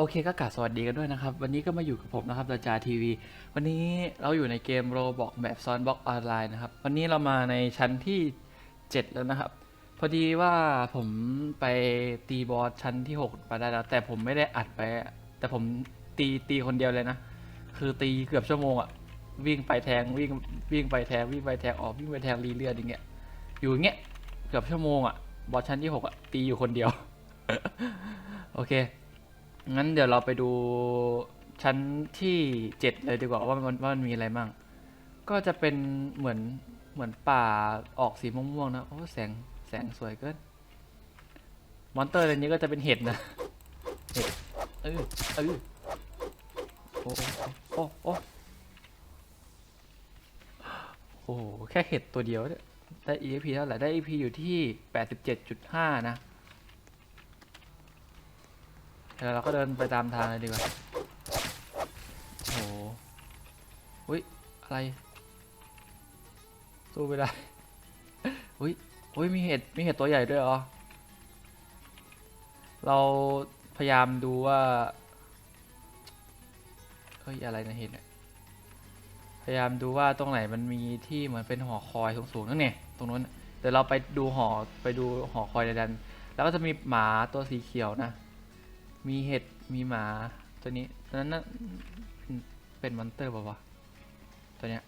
โอเคก็กราบสวัสดีกันด้วยนะครับ วันนี้ก็มาอยู่กับผมนะครับดาจาทีวี วันนี้เราอยู่ในเกมโรบอกแบบซ้อนบล็อกออนไลน์นะครับ วันนี้เรามาในชั้นที่ 7 แล้วนะครับ พอดีว่าผมไปตีบอสชั้นที่6ไปได้แล้ว แต่ผมไม่ได้อัดไป แต่ผมตีตีคนเดียวเลยนะ คือตีเกือบชั่วโมงอะวิ่งไปแทงวิ่งวิ่งไปแทงวิ่งไปแทงออกวิ่งไปแทงรีเลือดอย่างเงี้ยอยู่อย่างเงี้ยเกือบชั่วโมงอะบอสชั้นที่ 6อะตีอยู่คนเดียว โอเค งั้นเดี๋ยวเราไปดูชั้นที่เจ็ดเลยดีกว่าว่ามันว่ามันมีอะไรมั่งก็จะเป็นเหมือนเหมือนป่าออกสีม่วงๆนะโอ้แสงแสงสวยเกินมอนเตอร์ในนี้ก็จะเป็นเห็ดนะเห็ดเออเออโอ้โอ้โอ้โอ้แค่เห็ดตัวเดียวได้ EP เท่าไหร่ได้ EP อยู่ที่ 87.5 นะ เดี๋ยวเราก็เดินไปตามทางเลยดีกว่าโอ้โหอุ้ยอะไรสู้ไม่ได้อุ้ยอุ้ยมีเห็ดมีเห็ดตัวใหญ่ด้วยเหรอ เราพยายามดูว่าเฮ้ยอะไรนะเห็ดเนี่ยพยายามดูว่าตรงไหนมันมีที่เหมือนเป็นหอคอยสูงๆนั่นเนี่ยตรงนู้นเดี๋ยวเราไปดูหอไปดูหอคอยดัน แล้วก็จะมีหมาตัวสีเขียวนะ มีเห็ด มีหมา ตัวนี้ตัวนั้นน่ะเป็นมอนเตอร์ป่าวะ ตัวเนี้ย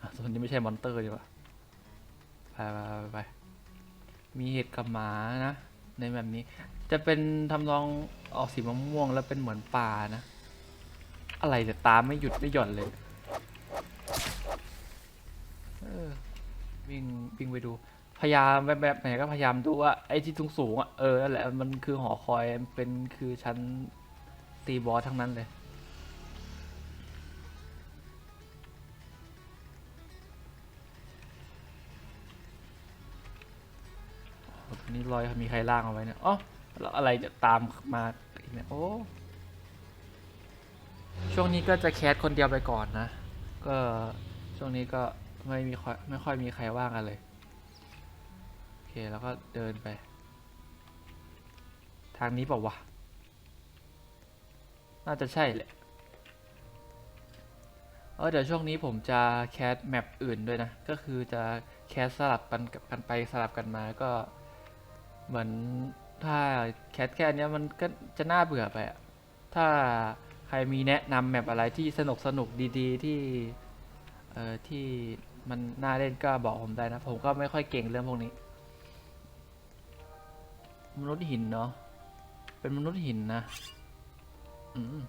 อะตัวนี้ไม่ใช่มอนเตอร์ดีกว่าไปไปไปมีเห็ดกับหมานะ ในแบบนี้ จะเป็นทำนองออกสีมะม่วงแล้วเป็นเหมือนป่านะ อะไรแต่ตามไม่หยุดไม่หย่อนเลย เออวิ่งวิ่งไปดู พยายามแบบแบบไหนก็พยายามดูว่าไอ้ที่สูงสูงๆอะเออนั่นแหละมันคือหอคอยมันเป็นคือชั้นตีบอสทั้งนั้นเลย โอ้ตรงนี้รอยมีใครล่างเอาไว้เนี่ยอ๋อแล้วอะไรจะตามมาอีกเนี่ย โอ้ ช่วงนี้ก็จะแคสคนเดียวไปก่อนนะ ก็ช่วงนี้ก็ไม่มีค่อยไม่ค่อยมีใครว่างกันเลย แล้วก็เดินไป ทางนี้เปล่าวะ น่าจะใช่แหละ เออเดี๋ยวช่วงนี้ผมจะแคสแมปอื่นด้วยนะ ก็คือจะแคสสลับกันกันไปสลับกันมาก็ เหมือนถ้าแคสแค่นเนี้ยมันก็จะน่าเบื่อไปอะถ้าใครมีแนะนำแมปอะไรที่สนุกสนุกดีๆ ที่เอ่อที่มันน่าเล่นก็บอกผมได้นะ ผมก็ไม่ค่อยเก่งเรื่องพวกนี้ มนุษย์หินเนาะเป็นมนุษย์หินนะอืม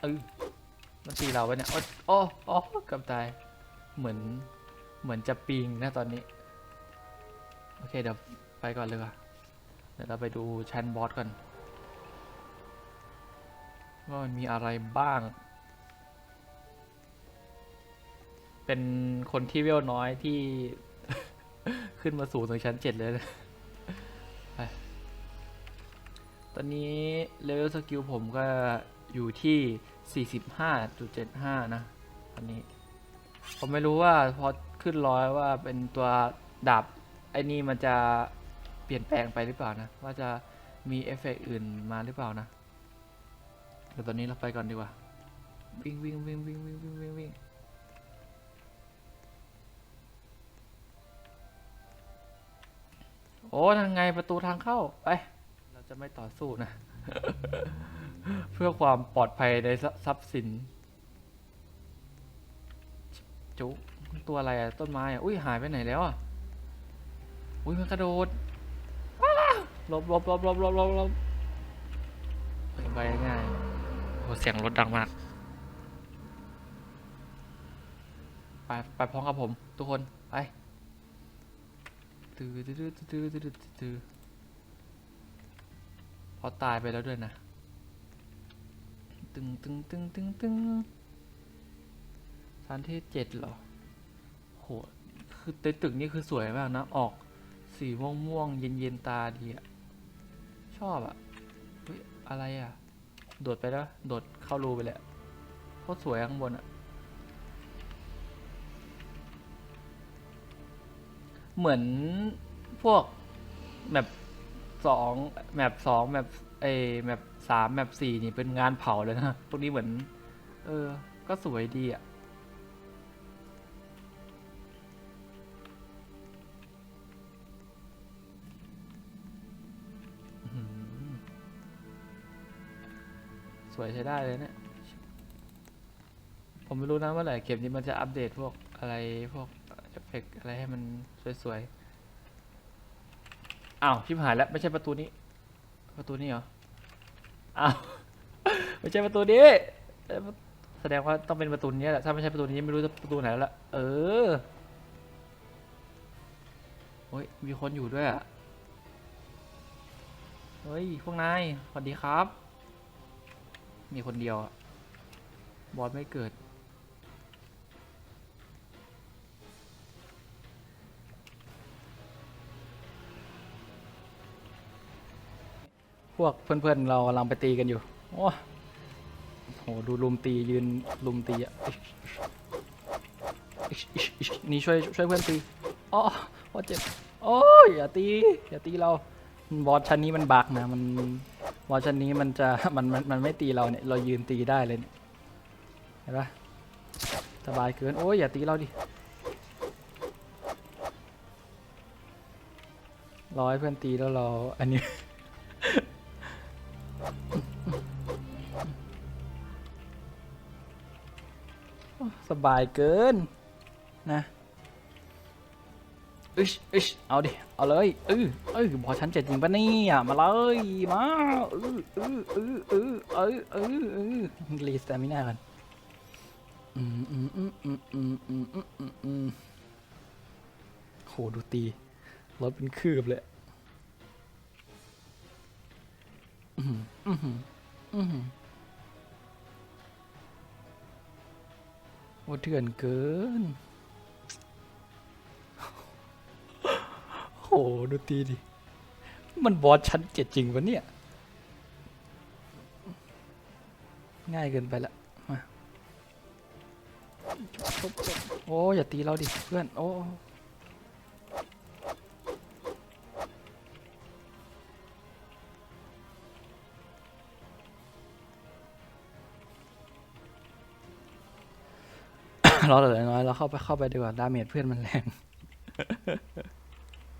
เออมันตีเราไปเนี่ยโอ๊ยโอ้โอ้กับตายเหมือนเหมือนจะปิงนะตอนนี้ โอเคเดี๋ยวไปก่อนเลยว่ะเดี๋ยวเราไปดูชั้นบอสก่อนว่ามันมีอะไรบ้าง เป็นคนที่เวลน้อยที่ ขึ้นมาสู่ถึงชั้นเจ็ดเลยนะไปตอนนี้เลเวลสกิลผมก็อยู่ที่ 45.75 นะตอนนี้ ผมไม่รู้ว่าพอขึ้นร้อยว่าเป็นตัวดาบไอ้นี่มันจะเปลี่ยนแปลงไปหรือเปล่านะ ว่าจะมีเอฟเฟกต์อื่นมาหรือเปล่านะเดี๋ยวตอนนี้เราไปก่อนดีกว่า วิ่งวิ่งวิ่งวิ่งวิ่งวิ่งวิ่ง อ้ทางไงประตูทางเข้า ไป เราจะไม่ต่อสู้นะ เพื่อความปลอดภัยในทรัพย์สิน จุกตัวอะไรอะต้นไม้อะอุ้ยหายไปไหนแล้วอะอุ้ยมันกระโดดอ้าหลบหลบหลบหลบหลบหลบหลบไปไปง่ายโอ้เสียงรถดังมาก ไปไปพร้อมกับผม ทุกคน ไป ตื้อตื้อตื้อตื้อตื้อตื้อพอตายไปแล้วด้วยนะ ตึงตึงตึงตึงตึงชั้นที่เจ็ดเหรอ โห คือตึกตึกนี่คือสวยมากนะ ออกสีม่วงม่วงเย็นเย็นตาดีอะชอบอะเฮ้ยอะไรอะโดดไปแล้ว โดดเข้ารูไปเลยอะโคตรสวยข้างบนอะ เหมือนพวกแมปสองแมปสองแมปเอแมปสามแมปสี่นี่เป็นงานเผาเลยนะพวกนี้เหมือน เออ ก็สวยดีอะสวยใช้ได้เลยเนี่ย ผมไม่รู้นะว่าไหร่เกมนี้มันจะอัปเดตพวกอะไรพวก เอฟเฟกอะไรให้มันสวยๆ อ้าวชิบหายแล้ว ไม่ใช่ประตูนี้ ประตูนี้เหรอ อ้าว ไม่ใช่ประตูนี้ แสดงว่าต้องเป็นประตูนี้แหละ ถ้าไม่ใช่ประตูนี้ไม่รู้จะประตูไหนแล้วล่ะเออ โอ้ย มีคนอยู่ด้วยอะ เฮ้ย พวกนาย สวัสดีครับ มีคนเดียว บอสไม่เกิด พวกเพื่อนๆเรากำลังไปตีกันอยู่ โอ้โห ดูลุมตียืนลุมตีอะ นี่ช่วยช่วยเพื่อนตีอ๋อโอ้เจ็บโอ้ยอย่าตีอย่าตีเรา บอสชั้นนี้มันบักนะ มัน บอสชั้นนี้มันจะมันมันมันไม่ตีเราเนี่ย เรายืนตีได้เลยเนี่ยเห็นปะสบายเกิน โอ้ยอย่าตีเราดิรอให้เพื่อนตีแล้วเรา อันนี้ บายเกินนะอิชอิชเอาดิ เอาเลยเออเออบอชั้นเจ็ดจริงปะเนี่ยมาเลย มาเออเออเออเออเออเออเออรีสตมิน่ากันอืมอืมอืมอืมอืมอืมอืมอืมอืมโหดูตีรถเป็นคืบเลยอืมอืมอืม โอ้เถื่อนเกิน โหดูตีดิ มันบอสชั้นเจ็ดจริงวะเนี่ย ง่ายเกินไปละมาโอ้ อย่าตีเราดิ เพื่อน โอ้ เราเหลือน้อยเราเข้าไปเข้าไปดีกว่าดาเมจเพื่อนมันแรง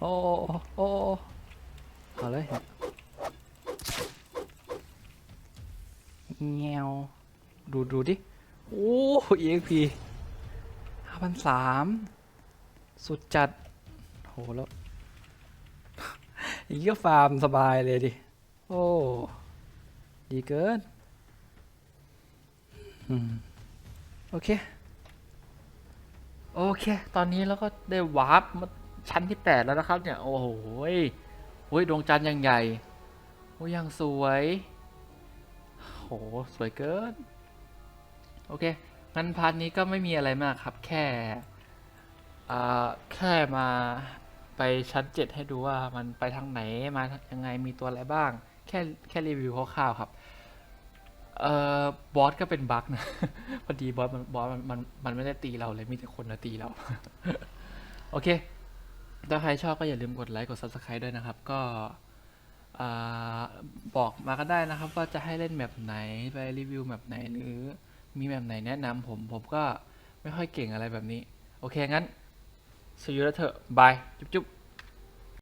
โอ้โอ้โอ้โอ้เอาเลยเงี้ยวดูดูดิ โอ้ EXP ห้าพันสามสุดจัด โห แล้วอีกก็ฟาร์มสบายเลยดิ โอ้ ดีเกินอืมโอเค โอเค ตอนนี้เราก็ได้วาร์ปมาชั้นที่แปดแล้วนะครับเนี่ย โอ้โหยโอ้ยดวงจันทร์ยังใหญ่โอ้ยยังสวย โห สวยเกิน โอเค งั้นพาร์ทนี้ก็ไม่มีอะไรมากครับ แค่อ่แค่มาไปชั้นเจ็ดให้ดูว่ามันไปทางไหน มายังไง มีตัวอะไรบ้าง แค่แค่รีวิวคร่าวๆครับ เอ่อบอสก็เป็นบั๊กนะ พอดีบอสมันบอสมันมันมันไม่ได้ตีเราเลยมีแต่คนมาตีเรา โอเค ถ้าใครชอบก็อย่าลืมกดไลค์กด subscribe ด้วยนะครับ ก็อบอกมาก็ได้นะครับ ว่าจะให้เล่นแบบไหนไปรีวิวแบบไหนหรือ มีแบบไหนแนะนำผมผมก็ไม่ค่อยเก่งอะไรแบบนี้ โอเคงั้น see you later bye จุ๊บจุ๊บ